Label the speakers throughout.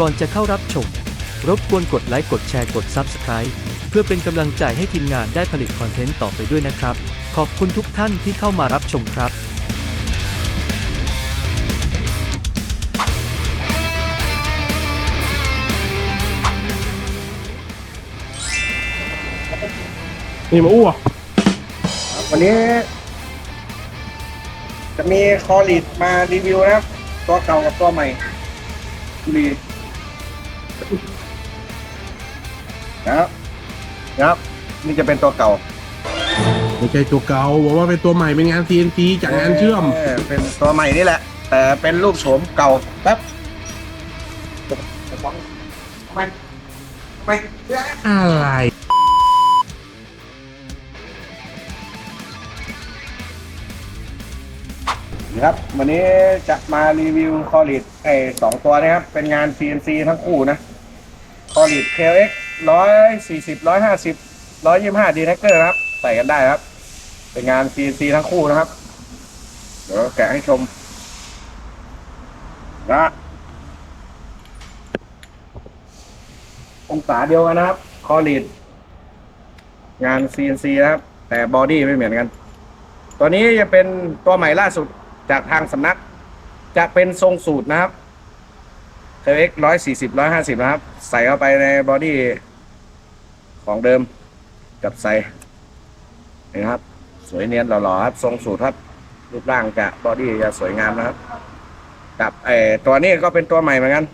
Speaker 1: ก่อนจะเข้ารับชม รบกวนกดไลค์กดแชร์กด Subscribe เพื่อเป็นกำลังใจให้ทีมงานได้ผลิตคอนเทนต์ต่อไปด้วยนะครับ ขอบคุณทุกท่านที่เข้ามารับชมครับ
Speaker 2: นี่มาอ้วก
Speaker 3: วันนี้ จะมีคอลิดมารีวิวนะครับ ตัวเก่ากับตัวใหม่ดี นะครับนะครับ นี่จะเป็นตัวเก่า
Speaker 2: ไม่ใช่ตัวเก่าบอกว่าเป็นตัวใหม่เป็นงาน CNC จากงานเชื่อม
Speaker 3: เป็นตัวใหม่นี่แหละ แต่เป็นรูปโฉมเก่าแป๊บไม่ไม่
Speaker 2: อะไร
Speaker 3: นะครับ วันนี้จะมารีวิวคอลิดไอ้สองตัวนะครับ เป็นงาน CNC ทั้งคู่นะ คอลิด KX ร้อยสี่สิบร้อยห้าสิบร้อยยี่ห้าดีแท็กเกอร์ครับ ใส่กันได้ครับ เป็นงาน CNC ทั้งคู่นะครับ เดี๋ยวแกะให้ชมนะองศาเดียวกันนะครับ คอลิดงาน CNC นะครับ แต่บอดี้ไม่เหมือนกัน ตัวนี้จะเป็นตัวใหม่ล่าสุดจากทางสำนัก จะเป็นทรงสูตรนะครับ KX ร้อยสี่สิบร้อยห้าสิบนะครับ ใส่เข้าไปในบอดี้ของเดิมกับใส่นี่นะครับ สวยเนียนหล่อๆครับ ทรงสูตรครับ รูปร่างจะบอดี้จะสวยงามนะครับ กับไอตัวนี้ก็เป็นตัวใหม่เหมือนกัน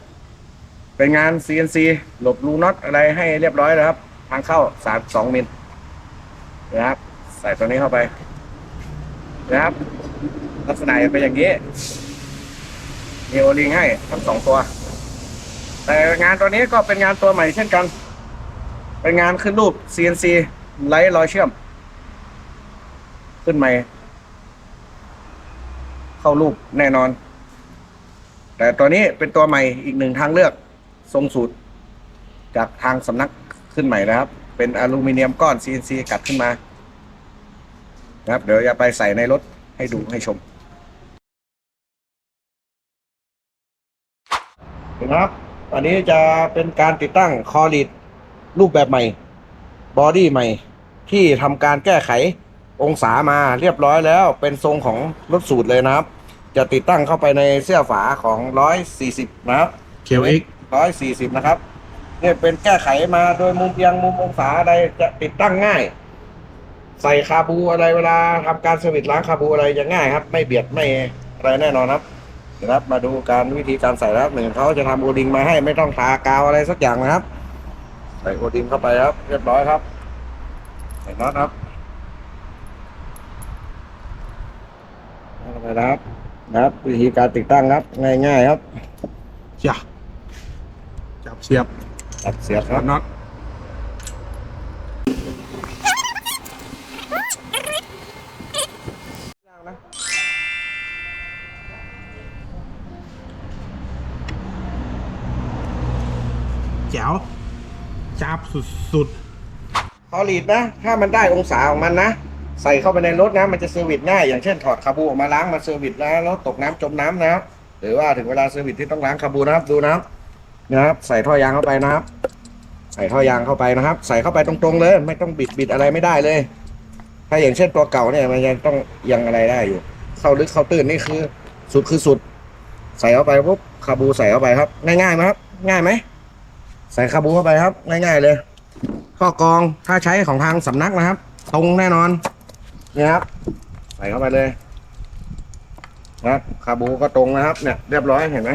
Speaker 3: เป็นงาน CNC หลบรูน็อตอะไรให้เรียบร้อยนะครับ ทางเข้าสามสองมิลนะครับ ใส่ตัวนี้เข้าไป นะครับ ลักษณะจะเป็นอย่างนี้มีโอลิงให้ทั้งสองตัว แต่งานตัวนี้ก็เป็นงานตัวใหม่เช่นกัน เป็นงานขึ้นรูป CNC ไร้รอยเชื่อม ขึ้นใหม่ เข้ารูปแน่นอน แต่ตัวนี้เป็นตัวใหม่อีกหนึ่งทางเลือก ทรงสูตร จากทางสำนักขึ้นใหม่นะครับ เป็นอลูมิเนียมก้อน CNC กัดขึ้นมา นะครับ เดี๋ยวจะไปใส่ในรถให้ดูให้ชมนะครับ อันนี้จะเป็นการติดตั้งคอลิดรูปแบบใหม่ บอดี้ใหม่ ที่ทำการแก้ไของศามาเรียบร้อยแล้ว เป็นทรงของรถสูตรเลยนะครับ จะติดตั้งเข้าไปในเสื้อฝาของ 140 นะครับ
Speaker 2: KX
Speaker 3: ร้อยสี่สิบนะครับเนี่ยเป็นแก้ไขมาโดยมุมเอียงมุมองศาอะไรจะติดตั้งง่าย ใส่คาบูอะไรเวลาทำการเซอร์วิสล้างคาบูอะไรจะง่ายครับ ไม่เบียดไม่อะไรแน่นอนครับ นะครับ มาดูการวิธีการใส่นะครับหนึ่งเขาจะทำโอดิงมาให้ไม่ต้องทากาวอะไรสักอย่างนะครับ ใส่โอดิงเข้าไปครับ เรียบร้อยครับ ใส่น็อตครับเข้าไปนะครับนะครับ วิธีการติดตั้งครับ ง่ายๆครับ
Speaker 2: จ้ะจับเสียบ
Speaker 3: ตัดเสียบครับ
Speaker 2: น็อต แจ๋วจับสุด
Speaker 3: พอลีดนะ ถ้ามันได้องศาของมันนะ ใส่เข้าไปในรถนะ มันจะเซอร์วิสง่าย อย่างเช่นถอดคาบูออกมาล้างมาเซอร์วิสแล้วรถตกน้ำจมน้ำนะครับหรือว่าถึงเวลาเซอร์วิสที่ต้องล้างคาบูนะครับดูนะครับนะครับใส่ท่อยางเข้าไปนะครับ ใส่ท่อยางเข้าไปนะครับ ใส่เข้าไปตรงๆเลย ไม่ต้องบิดบิดอะไรไม่ได้เลย ถ้าอย่างเช่นตัวเก่าเนี่ยมันยังต้องยังอะไรได้อยู่ เข้าลึกเข้าตื้นนี่คือ สุดคือสุด ใส่เข้าไปปุ๊บคาบูใส่เข้าไปครับ ง่ายๆไหมครับง่ายไหม ใส่คาบูเข้าไปครับ ง่าย ๆ เลยข้อกรองถ้าใช้ของทางสำนักนะครับ ตรงแน่นอนนี่ครับ ใส่เข้าไปเลยนะคาบูก็ตรงนะครับ เนี่ยเรียบร้อยเห็นไหม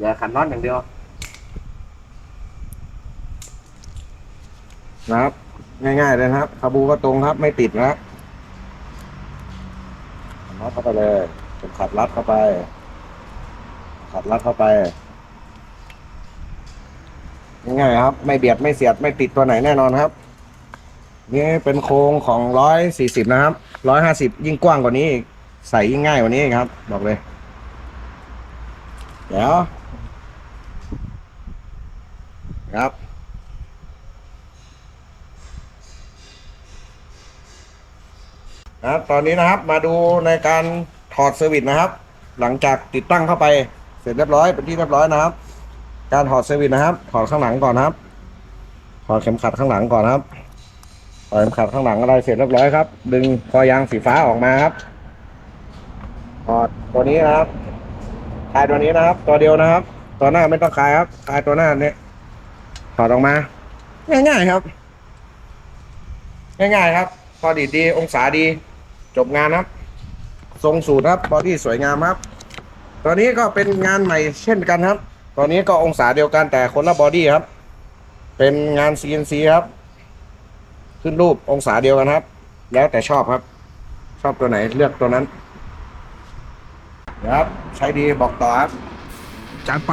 Speaker 3: อย่าขันน็อตอย่างเดียวนะครับ ง่ายๆเลยนะครับคาบูก็ตรงครับ ไม่ติดนะครับขันน็อตเข้าไปเลยเป็นขัดรัดเข้าไป ขัดรัดเข้าไป ง่ายครับ ไม่เบียดไม่เสียดไม่ติดตัวไหนแน่นอนครับ นี่เป็นโครงของร้อยสี่สิบนะครับร้อยห้าสิบยิ่งกว้างกว่านี้อีกใส่ยิ่งง่ายกว่านี้ครับ บอกเลย เดี๋ยวครับนะครับตอนนี้นะครับมาดูในการถอดเซอร์วิสนะครับ หลังจากติดตั้งเข้าไปเสร็จเรียบร้อยเป็นที่เรียบร้อยนะครับ การถอดเซอร์วิสนะครับ ถอดข้างหลังก่อนครับ ถอดเข็มขัดข้างหลังก่อนครับถอดเข็มขัดข้างหลังอะไรเสร็จเรียบร้อยครับ ดึงคอยางสีฟ้าออกมาครับ ถอดตัวนี้นะครับคลายตัวนี้นะครับ ตัวเดียวนะครับ ตัวหน้าไม่ต้องคลายครับ คลายตัวหน้าเนี่ยถอดออกมา ง่ายๆครับ ง่ายๆครับ พอดีดีองศาดี จบงานครับ ทรงสูตรครับบอดี้สวยงามครับ ตัวนี้ก็เป็นงานใหม่เช่นกันครับ ตัวนี้ก็องศาเดียวกันแต่คนละบอดี้ครับ เป็นงาน CNC ครับ ขึ้นรูปองศาเดียวกันครับ แล้วแต่ชอบครับ ชอบตัวไหนเลือกตัวนั้นนะครับ ใช้ดีบอกต่อครับ
Speaker 2: จัดไป